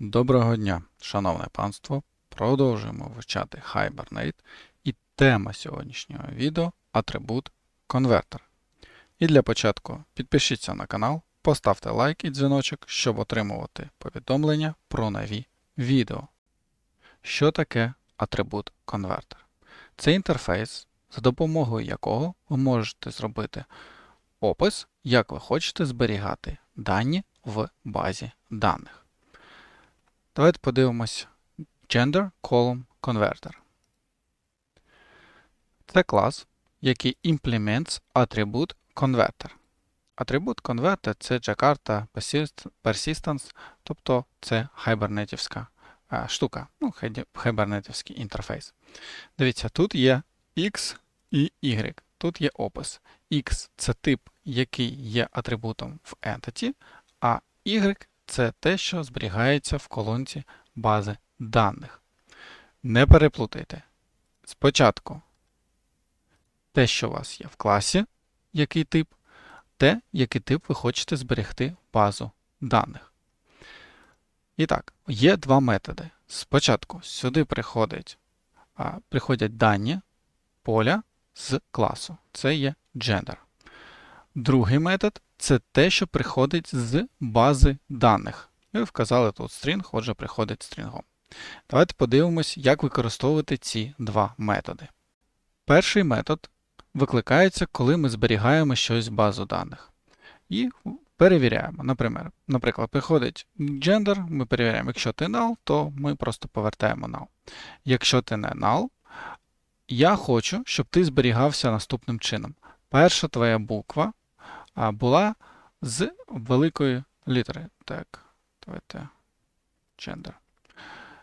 Доброго дня, шановне панство. Продовжуємо вивчати Hibernate і тема сьогоднішнього відео атрибут конвертер. І для початку підпишіться на канал, поставте лайк і дзвіночок, щоб отримувати повідомлення про нові відео. Що таке атрибут конвертер? Це інтерфейс, за допомогою якого ви можете зробити опис, як ви хочете зберігати дані в базі даних. Давайте подивимось Gender Column Converter. Це клас, який implements атрибут Converter. Атрибут Converter це Jakarta Persist- Persistence, тобто це хайбернетівська е, штука, ну, хайбернетівський інтерфейс. Дивіться, тут є X і Y. Тут є опис. X це тип, який є атрибутом в entity, а Y це те, що зберігається в колонці бази даних. Не переплутайте. Спочатку те, що у вас є в класі, який тип, те, який тип ви хочете зберегти в базу даних. І так, є два методи. Спочатку сюди приходить, а, приходять дані поля з класу. Це є gender. Другий метод це те, що приходить з бази даних. І ви вказали тут string, отже, приходить стрінгом. Давайте подивимось, як використовувати ці два методи. Перший метод викликається, коли ми зберігаємо щось в базу даних. І перевіряємо. Наприклад, наприклад, приходить gender, ми перевіряємо, якщо ти null, то ми просто повертаємо null. Якщо ти не null, я хочу, щоб ти зберігався наступним чином. Перша твоя буква була з великої літери. Так, давайте gender.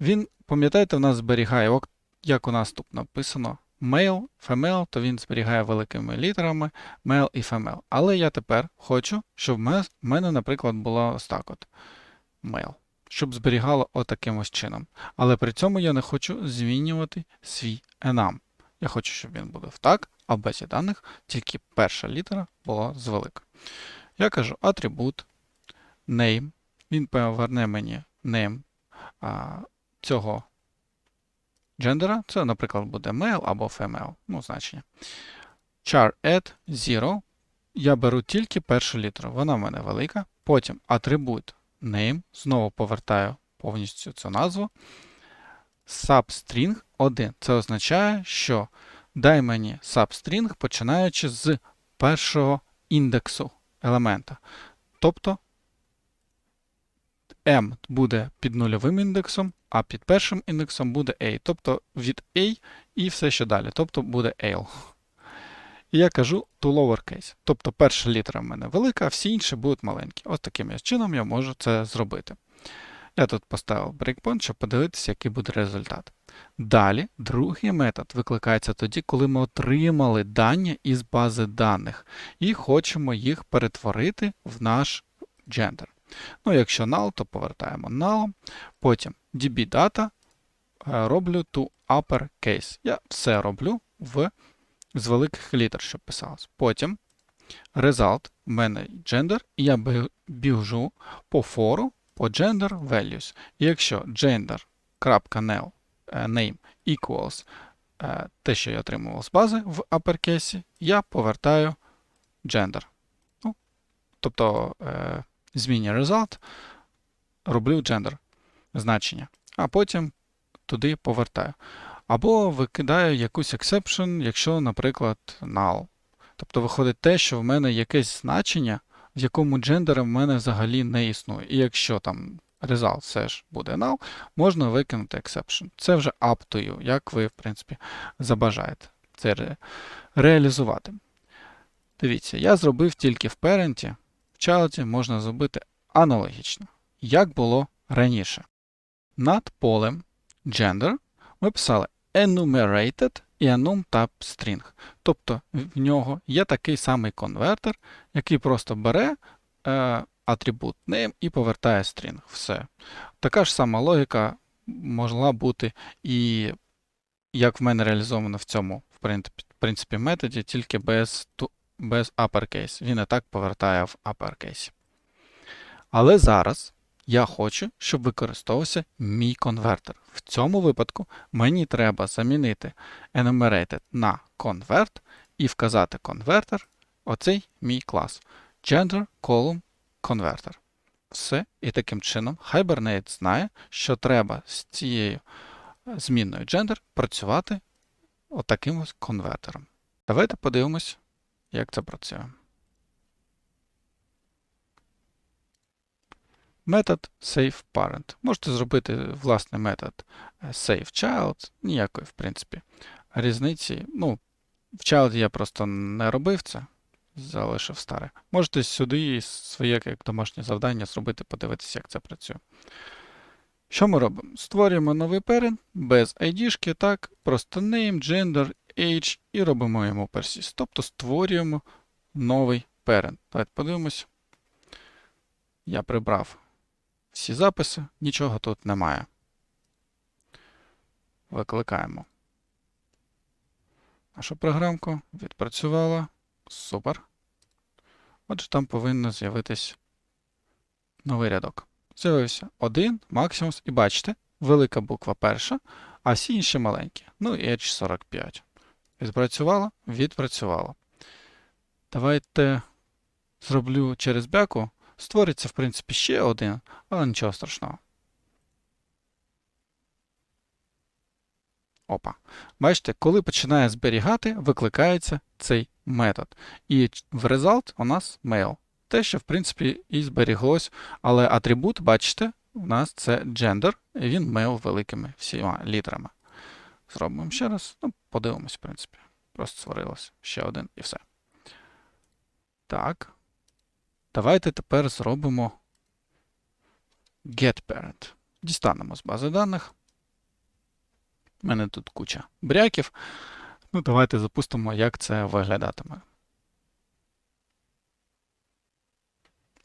Він, пам'ятаєте, в нас зберігає, як у нас тут написано, male, female, то він зберігає великими літерами male і female. Але я тепер хочу, щоб в мене, наприклад, було ось так от male, щоб зберігало отаким ось чином. Але при цьому я не хочу змінювати свій enum. Я хочу, щоб він був так, а в базі даних тільки перша літера була з великою. Я кажу атрибут name. Він поверне мені name а, цього джендера. Це, наприклад, буде male або female, ну, значення. char add 0. Я беру тільки першу літеру, вона в мене велика. Потім атрибут name, знову повертаю повністю цю назву. Substring 1. Це означає, що дай мені substring, починаючи з першого індексу елемента. Тобто m буде під нульовим індексом, а під першим індексом буде a. Тобто від a і все що далі. Тобто буде ale. І я кажу to lowercase. Тобто перша літера в мене велика, а всі інші будуть маленькі. Ось таким чином я можу це зробити. Я тут поставив breakpoint, щоб подивитися, який буде результат. Далі, другий метод викликається тоді, коли ми отримали дані із бази даних і хочемо їх перетворити в наш gender. Ну, якщо null, то повертаємо null. Потім dbData е, роблю to uppercase. Я все роблю в, з великих літер, щоб писалось. Потім result, в мене gender, і я біжу по фору по gender values. І якщо gender.name name equals е, те, що я отримував з бази в uppercase, я повертаю gender. Ну, тобто е, result, роблю gender значення, а потім туди повертаю. Або викидаю якусь exception, якщо, наприклад, null. Тобто виходить те, що в мене якесь значення, в якому джендера в мене взагалі не існує. І якщо там result все ж буде null, можна викинути exception. Це вже up to you, як ви, в принципі, забажаєте це ре- реалізувати. Дивіться, я зробив тільки в parent, в child можна зробити аналогічно, як було раніше. Над полем gender ми писали enumerated і enum tab string. Тобто в нього є такий самий конвертер, який просто бере е, атрибут name і повертає string. Все. Така ж сама логіка могла бути і як в мене реалізовано в цьому в принципі, методі, тільки без, без uppercase. Він і так повертає в uppercase. Але зараз я хочу, щоб використовувався мій конвертер. В цьому випадку мені треба замінити enumerated на convert і вказати конвертер, оцей мій клас. Gender column converter. Все. І таким чином Hibernate знає, що треба з цією е, змінною gender працювати отаким ось конвертером. Давайте подивимось, як це працює. Метод SaveParent. Можете зробити власний метод е, SaveChild, ніякої, в принципі, різниці. Ну, в Child я просто не робив це, залишив старе. Можете сюди своє як домашнє завдання зробити, подивитися, як це працює. Що ми робимо? Створюємо новий parent без ID, так, просто name, gender, age і робимо йому persist. Тобто створюємо новий parent. Давайте подивимось. Я прибрав всі записи, нічого тут немає. Викликаємо нашу програмку, відпрацювала. Супер. Отже, там повинен з'явитись новий рядок. З'явився один, максимус, і бачите, велика буква перша, а всі інші маленькі. Ну і Edge 45. Відпрацювало? Відпрацювало. Давайте зроблю через бяку. Створиться, в принципі, ще один, але нічого страшного. Опа. Бачите, коли починає зберігати, викликається цей метод. І в result у нас mail. Те, що, в принципі, і зберіглось, але атрибут, бачите, у нас це gender, і він mail великими всіма літерами. Зробимо ще раз. Ну, подивимось, в принципі. Просто створилось ще один і все. Так. Давайте тепер зробимо getParent. Дістанемо з бази даних. У мене тут куча бряків. Ну, давайте запустимо, як це виглядатиме.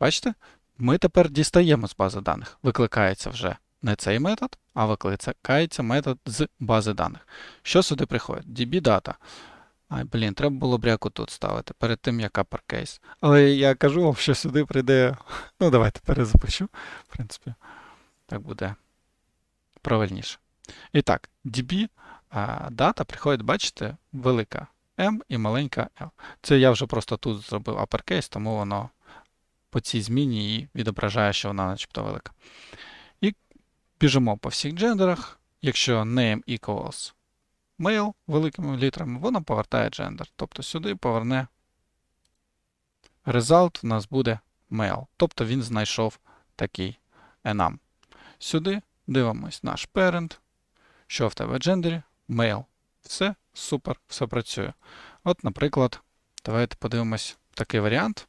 Бачите? Ми тепер дістаємо з бази даних. Викликається вже не цей метод, а викликається метод з бази даних. Що сюди приходить? db-data. Ай, блін, треба було бряку тут ставити перед тим, як uppercase. Але я кажу вам, що сюди прийде. Ну, давайте перезапишу. В принципі, так буде правильніше. І так, db дата приходить, бачите, велика M і маленька L. Це я вже просто тут зробив uppercase, тому воно по цій зміні і відображає, що вона начебто велика. І біжимо по всіх джендерах. Якщо name equals mail великими літерами, воно повертає gender. Тобто сюди поверне result у нас буде mail. Тобто він знайшов такий enum. Сюди дивимось наш parent. Що в тебе в джендері? Mail. Все супер, все працює. От, наприклад, давайте подивимось такий варіант,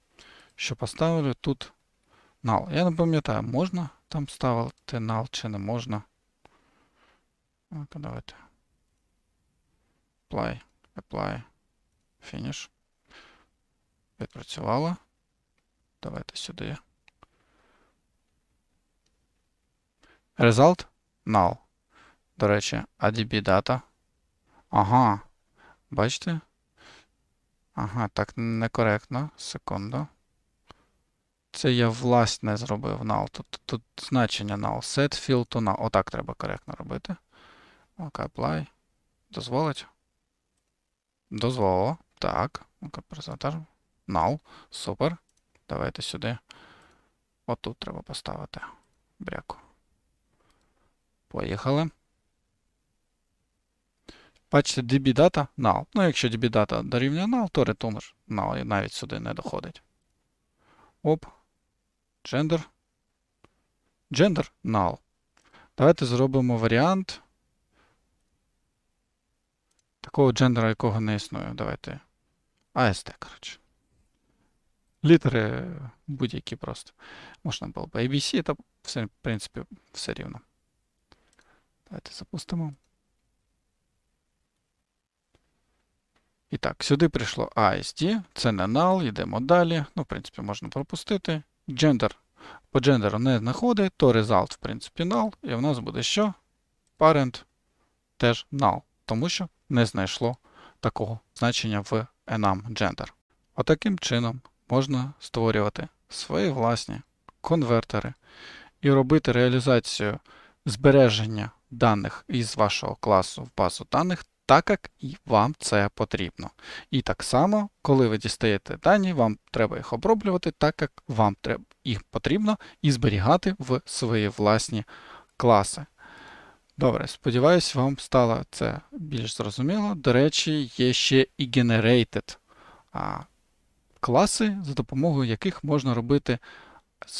що поставлю тут null. Я не пам'ятаю, можна там ставити null чи не можна. Давайте. Apply, apply, finish. Відпрацювало. Давайте сюди. Result null. До речі, ADB data. Ага. Бачите? Ага, так некоректно. Секунду. Це я власне зробив null. Тут, тут значення null. Set field to null. Отак треба коректно робити. Окей, apply. Дозволить? Дозволило. Так. Ну-ка. Null. Супер. Давайте сюди. Отут треба поставити бряку. Поїхали. Бачите, db-data null. Ну, якщо db-data дорівнює null, то return null навіть сюди не доходить. Оп. Gender. Gender null. Давайте зробимо варіант. Такого джендера, якого не існує. Давайте. AST, коротше. Літери будь-які просто. Можна було б ABC, та все, в принципі, все рівно. Давайте запустимо. І так, сюди прийшло ASD, це не null, йдемо далі. Ну, в принципі, можна пропустити. Gender по джендеру не знаходить, то result, в принципі, null. І в нас буде що? Parent теж null, тому що не знайшло такого значення в enum gender. Отаким чином можна створювати свої власні конвертери і робити реалізацію збереження даних із вашого класу в базу даних так, як і вам це потрібно. І так само, коли ви дістаєте дані, вам треба їх оброблювати так, як вам їх потрібно, і зберігати в свої власні класи. Добре, сподіваюсь, вам стало це більш зрозуміло. До речі, є ще і generated класи, за допомогою яких можна робити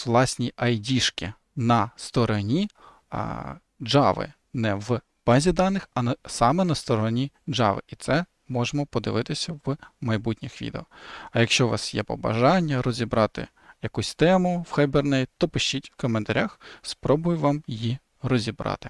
власні ID-шки на стороні а, Java, не в базі даних, а саме на стороні Java. І це можемо подивитися в майбутніх відео. А якщо у вас є побажання розібрати якусь тему в Hibernate, то пишіть в коментарях, спробую вам її розібрати.